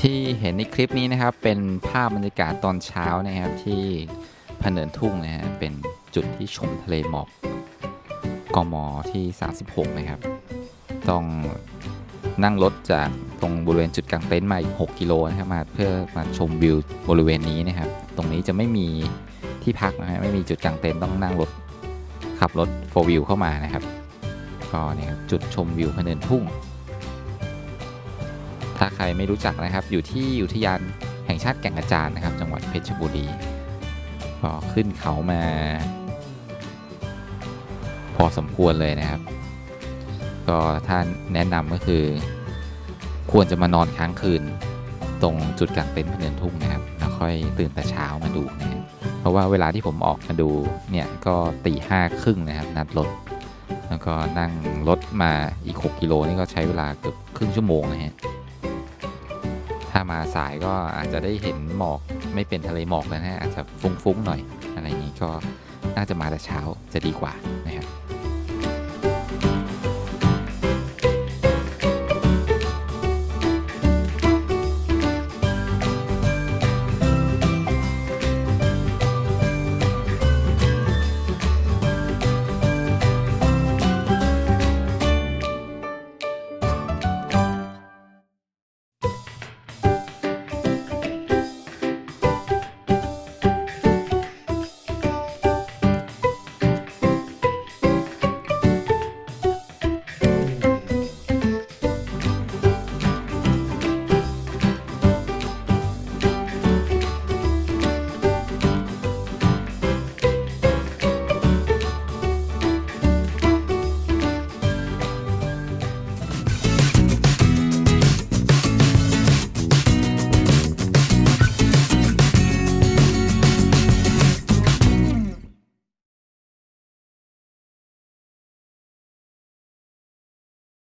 ที่เห็นในคลิปนี้นะครับ เป็นภาพบรรยากาศตอนเช้านะครับที่พเนินทุ่งนะฮะเป็นจุดที่ชมทะเลหมอกกมที่ 36 นะครับ ต้องนั่งรถจากตรงบริเวณจุดกลางเต็นท์มาอีก 6 กิโลนะครับมาเพื่อมาชมวิวบริเวณนี้นะครับ ตรงนี้จะไม่มีที่พักนะฮะไม่มีจุดกลางเต็นท์ต้องนั่งรถขับรถโฟวิวเข้ามานะครับก็เนี่ยครับจุดชมวิวพเนินทุ่ง ถ้าใครไม่รู้จักนะครับ อยู่ที่อุทยานแห่งชาติแก่งกระจานนะครับ จังหวัดเพชรบุรีก็ขึ้นเขามา พอสมควรเลยนะครับ ก็ท่านแนะนำก็คือ ควรจะมานอนค้างคืน ตรงจุดกลางเต็นท์พเนินทุ่งนะครับแล้วค่อยตื่นแต่เช้ามาดูนะเพราะว่าเวลาที่ผมออกมาดูเนี่ยก็ตีห้าครึ่งนะครับ นัดรถแล้วก็นั่งรถมาอีก 6 กิโลนี่ก็ใช้เวลาเกือบครึ่งชั่วโมงนะฮะ ถ้ามาสายก็อาจจะได้เห็นหมอกไม่เป็นทะเลหมอกแล้วนะฮะอาจจะฟุ้งๆหน่อย อะไรอย่างนี้ก็น่าจะมาแต่เช้าจะดีกว่านะครับ